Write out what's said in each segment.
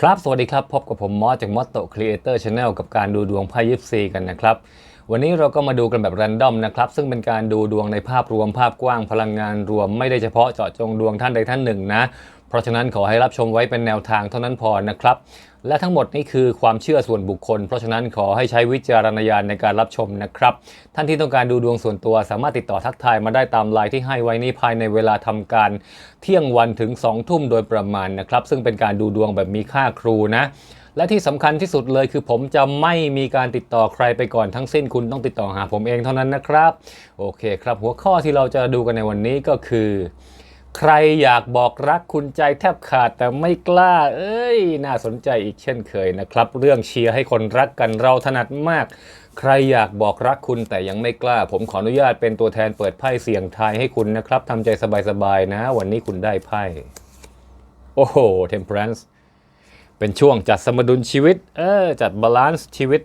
ครับ สวัสดีครับ พบกับผมมอสจากมอสโตครีเอเตอร์ชาแนลกับการดูดวงไพ่ยิปซีกันนะครับ วันนี้เราก็มาดูกันแบบแรนดอมนะครับ ซึ่งเป็นการดูดวงในภาพรวมภาพกว้างพลังงานรวมไม่ได้เฉพาะเจาะจงดวงท่านใดท่านหนึ่งนะ เพราะฉะนั้นขอให้รับชมไว้เป็นแนวทางเท่านั้นพอนะครับ และทั้งหมดนี้คือความเชื่อส่วนบุคคล เพราะฉะนั้นขอให้ใช้วิจารณญาณในการรับชมนะครับ ท่านที่ต้องการดูดวงส่วนตัวสามารถติดต่อทักทายมาได้ตามไลน์ที่ให้ไว้นี้ภายในเวลาทำการเที่ยงวันถึง2ทุ่มโดยประมาณนะครับ ซึ่งเป็นการดูดวงแบบมีค่าครูนะและที่สำคัญที่สุดเลยคือผมจะไม่มีการติดต่อใครไปก่อนทั้งสิ้นคุณต้องติดต่อหาผมเองเท่านั้นนะครับ โอเคครับ หัวข้อที่เราจะดูกันในวันนี้ก็คือ ใครอยากบอกรักคุณใจแทบขาดแต่ไม่กล้า เอ้ย น่าสนใจอีกเช่นเคยนะครับ เรื่องเชียร์ให้คนรักกันเราถนัดมาก ใครอยากบอกรักคุณแต่ยังไม่กล้า ผมขออนุญาตเป็นตัวแทนเปิดไพ่เสี่ยงทายให้คุณนะครับทำใจสบายๆนะ วันนี้คุณได้ไพ่โอ้โห Temperance เป็นช่วงจัดสมดุลชีวิต เออ จัดบาลานซ์ชีวิต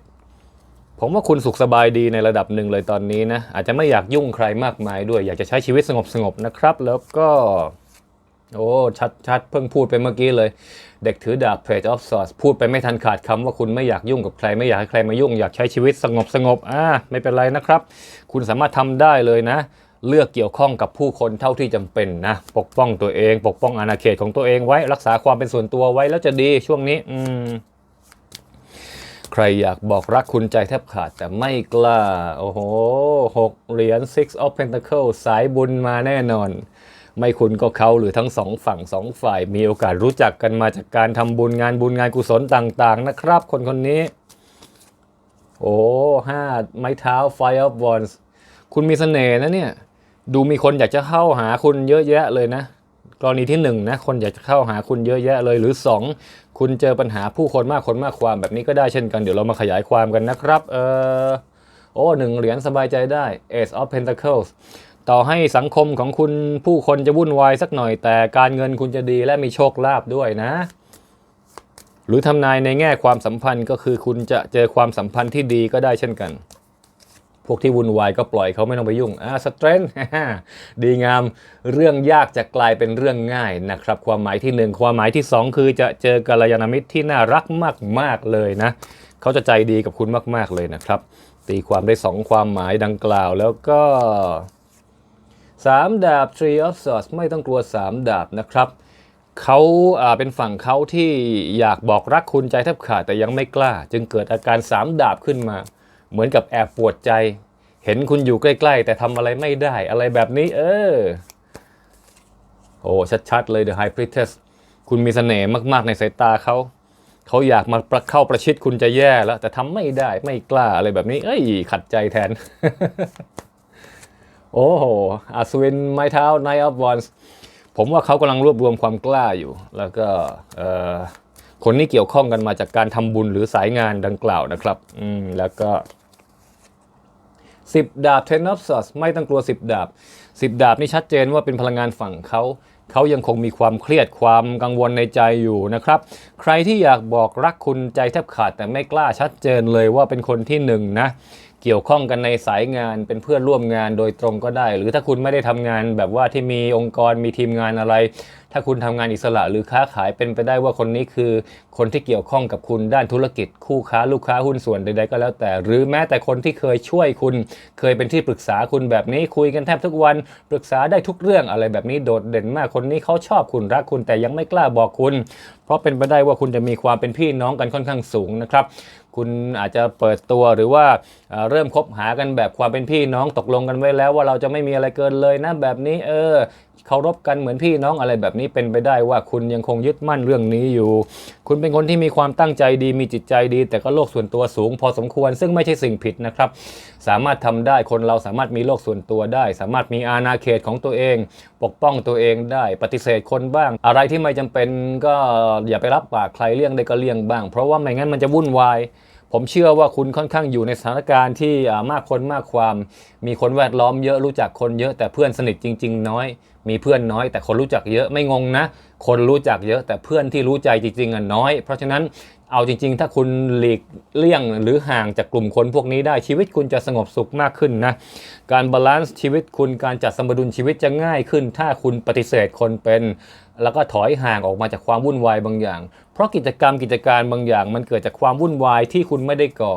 ผมว่าคุณสุขสบายดีในระดับหนึ่งเลยตอนนี้นะ อาจจะไม่อยากยุ่งใครมากมายด้วย อยากจะใช้ชีวิตสงบๆนะครับ แล้วก็ โอ้ ชัดชัดเพิ่งพูดไปเมื่อกี้เลย เด็กถือดาบ Page of Swords พูดไปไม่ทันขาดคำว่าคุณไม่อยากยุ่งกับใคร ไม่อยากให้ใครมายุ่ง อยากใช้ชีวิตสงบสงบอ่าไม่เป็นไรนะครับ คุณสามารถทำได้เลยนะ เลือกเกี่ยวข้องกับผู้คนเท่าที่จำเป็นนะ ปกป้องตัวเอง ปกป้องอาณาเขตของตัวเองไว้ รักษาความเป็นส่วนตัวไว้แล้วจะดีช่วงนี้ อืม ใครอยากบอกรักคุณใจแทบขาดแต่ไม่กล้า โอ้โหหกเหรียญ six of pentacles สายบุญมาแน่นอน ไม่คุณก็เขาหรือทั้งสองฝั่งสองฝ่าย มีโอกาสรู้จักกันมาจากการทำบุญงานบุญงานกุศลต่าง ๆ นะครับ คนคนนี้ โอ้ห้าไม้เท้า fire of wands คุณมีเสน่ห์นะเนี่ย ดูมีคนอยากจะเข้าหาคุณเยอะแยะเลยนะ กรณีที่หนึ่งนะคนอยากจะเข้าหาคุณเยอะแยะเลย หรือสองคุณเจอปัญหาผู้คนมากคนมากความแบบนี้ก็ได้เช่นกันเดี๋ยวเรามาขยายความกันนะครับเออโอ้หนึ่งเหรียญสบายใจได้ Ace of Pentacles ต่อให้สังคมของคุณผู้คนจะวุ่นวายสักหน่อย แต่การเงินคุณจะดีและมีโชคลาภด้วยนะ หรือทำนายในแง่ความสัมพันธ์ก็คือคุณจะเจอความสัมพันธ์ที่ดีก็ได้เช่นกัน พวกที่วุ่นวายก็ปล่อยเขาไม่ต้องไปยุ่งอ่าสเตรนดีงาม เรื่องยากจะกลายเป็นเรื่องง่ายนะครับ ความหมายที่หนึ่งความหมายที่สองคือจะเจอกัลยาณมิตรที่น่ารักมาก ๆ เลยนะ เขาจะใจดีกับคุณมาก ๆ เลยนะครับ ตีความได้สองความหมายดังกล่าวแล้วก็สามดาบ Tree of Swords ไม่ต้องกลัวสามดาบนะครับเขาอ่าเป็นฝั่งเขาที่อยากบอกรักคุณใจแทบขาดแต่ยังไม่กล้า จึงเกิดอาการสามดาบขึ้นมา เหมือนกับแอบปวดใจ เห็นคุณอยู่ใกล้ๆ แต่ทำอะไรไม่ได้อะไรแบบนี้ เออ โอ้ชัดๆเลย The High Priestess คุณมีเสน่ห์มากๆในสายตาเขา เขาอยากมาประเข้าประชิดคุณจะแย่แล้ว แต่ทำไม่ได้ไม่กล้าอะไรแบบนี้ เอ้ย ขัดใจแทน โอ้โหอัศวินไม้เท้า Knight of Wands ผมว่าเขากำลังรวบรวมความกล้าอยู่ แล้วก็เอ่อคนนี้เกี่ยวข้องกันมาจากการทำบุญหรือสายงานดังกล่าวนะครับ อืม แล้วก็ สิบดาบ Ten of Swords ไม่ต้องกลัวสิบดาบสิบดาบนี่ชัดเจนว่าเป็นพลังงานฝั่งเขาเขายังคงมีความเครียดความกังวลในใจอยู่นะครับ ใครที่อยากบอกรักคุณใจแทบขาดแต่ไม่กล้าชัดเจนเลยว่าเป็นคนที่หนึ่งนะ เกี่ยวข้องกันในสายงานเป็นเพื่อนร่วมงานโดยตรงก็ได้ หรือถ้าคุณไม่ได้ทำงานแบบว่าที่มีองค์กรมีทีมงานอะไร ถ้าคุณทำงานอิสระหรือค้าขายเป็นไปได้ว่าคนนี้คือ คนที่เกี่ยวข้องกับคุณด้านธุรกิจ คู่ค้าลูกค้าหุ้นส่วนใดๆก็แล้วแต่ หรือแม้แต่คนที่เคยช่วยคุณ เคยเป็นที่ปรึกษาคุณแบบนี้คุยกันแทบทุกวันปรึกษาได้ทุกเรื่องอะไรแบบนี้โดดเด่นมากคนนี้เขาชอบคุณรักคุณแต่ยังไม่กล้าบอกคุณ เพราะเป็นไปได้ว่าคุณจะมีความเป็นพี่น้องกันค่อนข้างสูงนะครับคุณอาจจะเปิดตัวหรือว่าเอ่อเริ่มคบหากันแบบความเป็นพี่น้องตกลงกันไว้แล้วว่าเราจะไม่มีอะไรเกินเลยนะแบบนี้เออ เคารพกันเหมือนพี่น้องอะไรแบบนี้เป็นไปได้ว่าคุณยังคงยึดมั่นเรื่องนี้อยู่ คุณเป็นคนที่มีความตั้งใจดีมีจิตใจดี แต่ก็โลกส่วนตัวสูง พอสมควรซึ่งไม่ใช่สิ่งผิดนะครับ สามารถทำได้คนเราสามารถมีโลกส่วนตัวได้ สามารถมีอาณาเขตของตัวเอง ปกป้องตัวเองได้ ปฏิเสธคนบ้าง อะไรที่ไม่จำเป็นก็อย่าไปรับปากใครเลี่ยงได้ก็เลี่ยงบ้าง เพราะว่าไม่งั้นมันจะวุ่นวาย ผมเชื่อว่าคุณค่อนข้างอยู่ในสถานการณ์ที่มากคนมากความ มีคนแวดล้อมเยอะรู้จักคนเยอะแต่เพื่อนสนิทจริง ๆ น้อย มีเพื่อนน้อย แต่คนรู้จักเยอะไม่งงนะ คนรู้จักเยอะแต่เพื่อนที่รู้ใจจริงๆอะน้อย เพราะฉะนั้น เอาจริง ๆ ถ้าคุณหลีกเลี่ยงหรือห่างจากกลุ่มคนพวกนี้ได้ชีวิตคุณจะสงบสุขมากขึ้นนะ การบาลานซ์ชีวิตคุณการจัดสมดุลชีวิตจะง่ายขึ้น ถ้าคุณปฏิเสธคนเป็น แล้วก็ถอยห่างออกมาจากความวุ่นวายบางอย่าง เพราะกิจกรรมกิจการบางอย่าง มันเกิดจากความวุ่นวายที่คุณไม่ได้ก่อ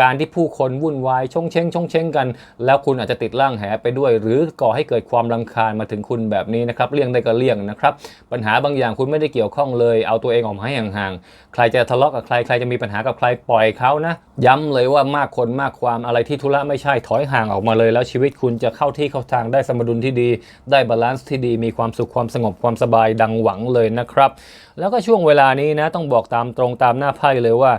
การที่ผู้คนวุ่นวายชงเชงชงเชงกัน แล้วคุณอาจจะติดร่างแหไปด้วย หรือก่อให้เกิดความรำคาญมาถึงคุณแบบนี้นะครับเลี่ยงได้ก็เลี่ยงนะครับ ปัญหาบางอย่างคุณไม่ได้เกี่ยวข้องเลย เอาตัวเองออกมาให้ห่างๆใครจะทะเลาะกับใครใครจะมีปัญหากับใครปล่อยเขานะ ย้ำเลยว่ามากคนมากความอะไรที่ธุระไม่ใช่ถอยห่างออกมาเลย แล้วชีวิตคุณจะเข้าที่เข้าทางได้สมดุลที่ดี ได้บาลานซ์ที่ดีมีความสุขความสงบความสบายดังหวังเลยนะครับ แล้วก็ช่วงเวลานี้นะต้องบอกตามตรงตามหน้าไพ่เลยว่า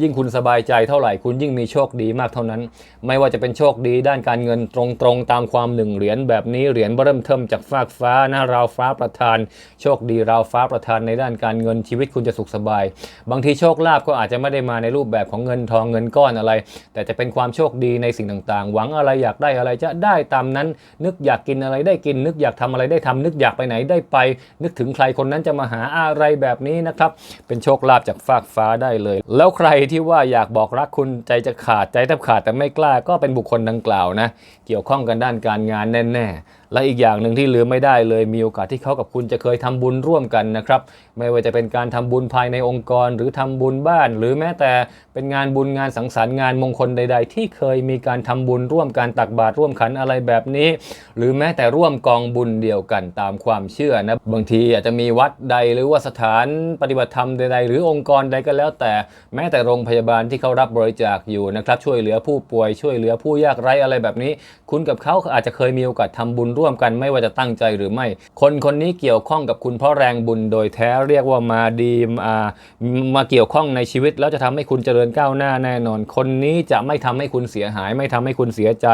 ยิ่งคุณสบายใจเท่าไหร่ คุณยิ่งมีโชคดีมากเท่านั้น ไม่ว่าจะเป็นโชคดีด้านการเงินตรงๆตามความหนึ่งเหรียญแบบนี้เหรียญเริ่มเทิมจากฟากฟ้านะราวฟ้าประทาน โชคดีราวฟ้าประทานในด้านการเงินชีวิตคุณจะสุขสบาย บางทีโชคลาภก็อาจจะไม่ได้มาในรูปแบบของเงินทองเงินก้อนอะไร แต่จะเป็นความโชคดีในสิ่งต่างๆ หวังอะไรอยากได้อะไรจะได้ตามนั้น นึกอยากกินอะไรได้กิน นึกอยากทำอะไรได้ทำนึกอยากไปไหนได้ไป นึกถึงใครคนนั้นจะมาหาอะไรแบบนี้นะครับ เป็นโชคลาภจากฟากฟ้าได้เลย แล้วใครที่ว่าอยากบอกรักคุณใจจะขาดใจแทบขาดแต่ไม่กล้าก็เป็นบุคคลดังกล่าวนะ เกี่ยวข้องกันด้านการงานแน่ ๆ และอีกอย่างหนึ่งที่ลืมไม่ได้เลย มีโอกาสที่เขากับคุณจะเคยทำบุญร่วมกันนะครับ ไม่ว่าจะเป็นการทำบุญภายในองค์กร หรือทำบุญบ้าน หรือแม้แต่เป็นงานบุญงานสังสรรค์งานมงคลใด ๆ ที่เคยมีการทำบุญร่วมการตักบาตรร่วมขันอะไรแบบนี้ หรือแม้แต่ร่วมกองบุญเดียวกันตามความเชื่อนะบางทีอาจจะมีวัดใดหรือว่าสถานปฏิบัติธรรมใดๆ หรือองค์กรใดก็แล้ว แต่แม้แต่โรงพยาบาลที่เขารับบริจาคอยู่นะครับช่วยเหลือผู้ป่วยช่วยเหลือผู้ยากไร้อะไรแบบนี้ คุณกับเขาอาจจะเคยมีโอกาสทำบุญร่ว่วมกันไม่ว่าจะตั้งใจหรือไม่ คนคนนี้เกี่ยวข้องกับคุณเพราะแรงบุญโดยแท้เรียกว่ามาดีมามาเกี่ยวข้องในชีวิต แล้วจะทำให้คุณเจริญก้าวหน้าแน่นอน คนนี้จะไม่ทำให้คุณเสียหาย ไม่ทำให้คุณเสียใจ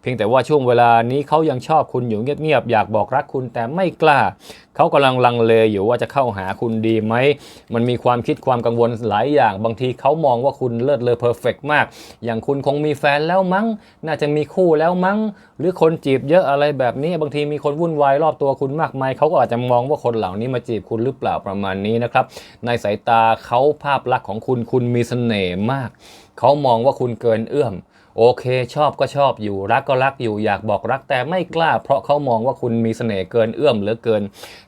เพียงแต่ว่าช่วงเวลานี้เขายังชอบคุณอยู่เงียบๆอยากบอกรักคุณแต่ไม่กล้าเขากำลังลังเลอยู่ว่าจะเข้าหาคุณดีไหมมันมีความคิดความกังวลหลายอย่าง บางทีเขามองว่าคุณเลิศเลอเพอร์เฟกมาก อย่างคุณคงมีแฟนแล้วมั้ง น่าจะมีคู่แล้วมั้ง หรือคนจีบเยอะอะไรแบบนี้บางทีมีคนวุ่นวายรอบตัวคุณมากมายเขาก็อาจจะมองว่าคนเหล่านี้มาจีบคุณหรือเปล่าประมาณนี้นะครับ ในสายตาเขาภาพลักษณ์ของคุณคุณมีเสน่ห์มาก เขามองว่าคุณเกินเอื้อมโอเค ชอบก็ชอบอยู่รักก็รักอยู่อยากบอกรักแต่ไม่กล้า เพราะเขามองว่าคุณมีเสน่ห์เกินเอื้อมเหลือเกิน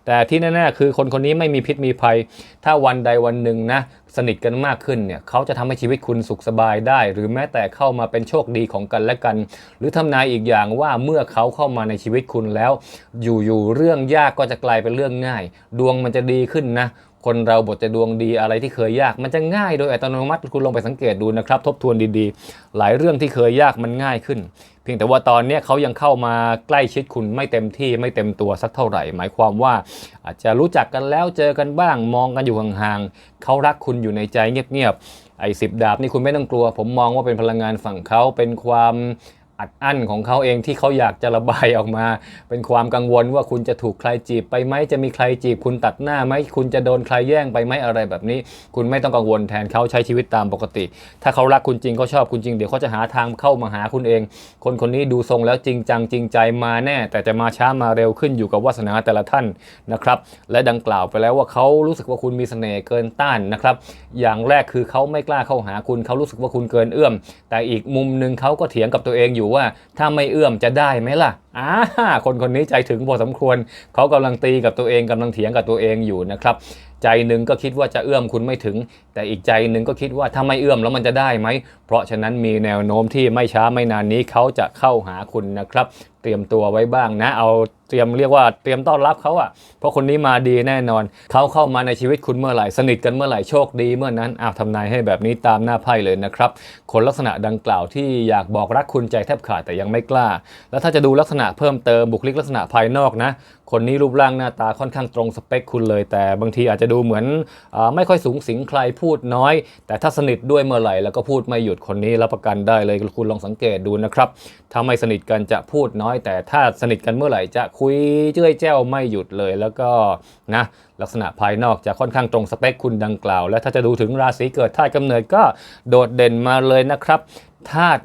แต่ที่แน่ๆคือคนคนนี้ไม่มีพิษมีภัย ถ้าวันใดวันหนึ่งนะ สนิทกันมากขึ้นเนี่ยเขาจะทำให้ชีวิตคุณสุขสบายได้ หรือแม้แต่เข้ามาเป็นโชคดีของกันและกัน หรือทำนายอีกอย่างว่าเมื่อเขาเข้ามาในชีวิตคุณแล้ว อยู่ๆเรื่องยากก็จะกลายเป็นเรื่องง่าย ดวงมันจะดีขึ้นนะ คนเราบทจะดวงดีอะไรที่เคยยาก มันจะง่ายโดยอัตโนมัติคุณลองไปสังเกตดูนะครับ ทบทวนดีๆ หลายเรื่องที่เคยยากมันง่ายขึ้น เพียงแต่ว่าตอนนี้เขายังเข้ามาใกล้ชิดคุณไม่เต็มที่ไม่เต็มตัวสักเท่าไหร่ หมายความว่า อาจจะรู้จักกันแล้วเจอกันบ้างมองกันอยู่ห่างๆเขารักคุณอยู่ในใจเงียบๆไอ้สิบดาบนี่คุณไม่ต้องกลัว ผมมองว่าเป็นพลังงานฝั่งเขาเป็นความ อัดอั้นของเขาเองที่เขาอยากจะระบายออกมา เป็นความกังวลว่าคุณจะถูกใครจีบไปไหมจะมีใครจีบ คุณตัดหน้าไหมคุณจะโดนใครแย่งไปไหมอะไรแบบนี้ คุณไม่ต้องกังวลแทนเขาใช้ชีวิตตามปกติ ถ้าเขารักคุณจริงเขาชอบคุณจริงเดี๋ยวเขาจะหาทางเข้ามาหาคุณเอง คนคนนี้ดูทรงแล้วจริงจังจริงใจมาแน่ แต่จะมาช้ามาเร็วขึ้นอยู่กับวาสนาแต่ละท่านนะครับและดังกล่าวไปแล้วว่าเขารู้สึกว่าคุณมีเสน่ห์เกินต้านนะครับอย่างแรกคือเขาไม่กล้าเข้าหาคุณเขารู้สึกว่าคุณเกินเอื้อม แต่อีกมุมหนึ่งเขาก็เถียงกับตัวเองอยู่ว่าถ้าไม่เอื้อมจะได้ไหมล่ะอ่าคนคนนี้ใจถึงพอสมควรเขากำลังตีกับตัวเองกำลังเถียงกับตัวเองอยู่นะครับ ใจหนึ่งก็คิดว่าจะเอื้อมคุณไม่ถึง แต่อีกใจหนึ่งก็คิดว่าถ้าไม่เอื้อมแล้วมันจะได้ไหม เพราะฉะนั้นมีแนวโน้มที่ไม่ช้าไม่นานนี้เขาจะเข้าหาคุณนะครับ เตรียมตัวไว้บ้างนะ เอาเตรียมเรียกว่าเตรียมต้อนรับเขาอะเพราะคนนี้มาดีแน่นอน เขาเข้ามาในชีวิตคุณเมื่อไหร่ สนิทกันเมื่อไหร่โชคดีเมื่อนั้นอ้าวทำนายให้แบบนี้ตามหน้าไพ่เลยนะครับ คนลักษณะดังกล่าวที่อยากบอกรักคุณใจแทบขาดแต่ยังไม่กล้า แล้วถ้าจะดูลักษณะเพิ่มเติมบุคลิกลักษณะภายนอกนะ คนนี้รูปร่างหน้าตาค่อนข้างตรงสเปคคุณเลย แต่บางทีอาจจะดูเหมือนอไม่ค่อยสูงสิงใครพูดน้อย แต่ถ้าสนิทด้วยเมื่อไหร่แล้วก็พูดไม่หยุดคนนี้รับประกันได้เลยคุณลองสังเกตดูนะครับถ้าไม่สนิทกันจะพูดน้อย แต่ถ้าสนิทกันเมื่อไหร่จะคุยเจ้ยแจ้วไม่หยุดเลยแล้วก็นะลักษณะภายนอกจะค่อนข้างตรงสเปคคุณดังกล่าว และถ้าจะดูถึงราศีเกิดธาตุกำเนิดก็โดดเด่นมาเลยนะครับ ธาตุ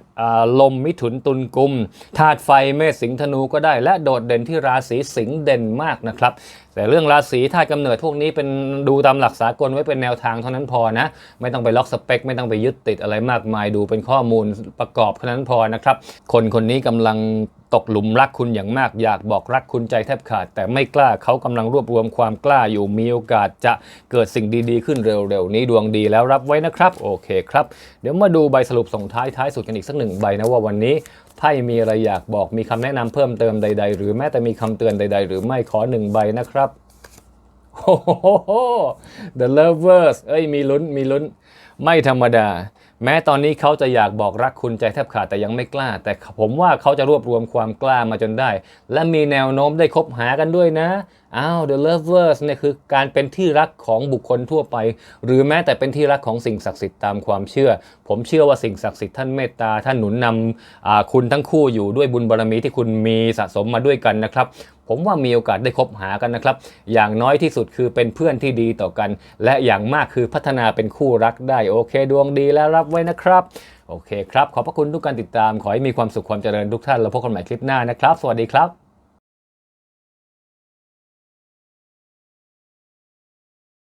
ลมมิถุนตุลกุมธาตุไฟเมษสิงธนูก็ได้ และโดดเด่นที่ราศีสิงห์เด่นมากนะครับ แต่เรื่องราศีธาตุกำเนิดพวกนี้เป็นดูตามหลักสากลไว้เป็นแนวทางเท่านั้นพอนะ ไม่ต้องไปล็อกสเปค ไม่ต้องไปยึดติดอะไรมากมายดูเป็นข้อมูลประกอบเท่านั้นพอนะครับ คนคนนี้กำลัง ตกหลุมรักคุณอย่างมากอยากบอกรักคุณใจแทบขาด แต่ไม่กล้าเขากำลังรวบรวมความกล้าอยู่มีโอกาสจะเกิดสิ่งดีๆ ขึ้นเร็วๆ นี้ดวงดีแล้วรับไว้นะครับ โอเคครับ เดี๋ยวมาดูใบสรุปส่งท้ายท้ายสุดกันอีกสักหนึ่งใบนะว่าวันนี้ไพ่มีอะไรอยากบอกมีคำแนะนำเพิ่มเติมใด ๆ หรือแม้แต่มีคำเตือนใด ๆ หรือไม่ขอหนึ่งใบนะครับโอ้โห The Lovers เอ้ยมีลุ้นมีลุ้น ไม่ธรรมดา แม้ตอนนี้เขาจะอยากบอกรักคุณใจแทบขาดแต่ยังไม่กล้า แต่ผมว่าเขาจะรวบรวมความกล้ามาจนได้ และมีแนวโน้มได้คบหากันด้วยนะอ้าว The Lovers เนี่ยคือการเป็นที่รักของบุคคลทั่วไป หรือแม้แต่เป็นที่รักของสิ่งศักดิ์สิทธิ์ตามความเชื่อ ผมเชื่อว่าสิ่งศักดิ์สิทธิ์ท่านเมตตาท่านหนุนนำคุณทั้งคู่อยู่ด้วยบุญบารมีที่คุณมีสะสมมาด้วยกันนะครับ ผมว่ามีโอกาสได้คบหากันนะครับ อย่างน้อยที่สุดคือเป็นเพื่อนที่ดีต่อกัน และอย่างมากคือพัฒนาเป็นคู่รักได้โอเค ดวงดีแล้วรับไว้นะครับ โอเคครับ ขอบพระคุณทุกการติดตาม ขอให้มีความสุขความเจริญทุกท่าน แล้วพบกันใหม่คลิปหน้านะครับ สวัสดีครับ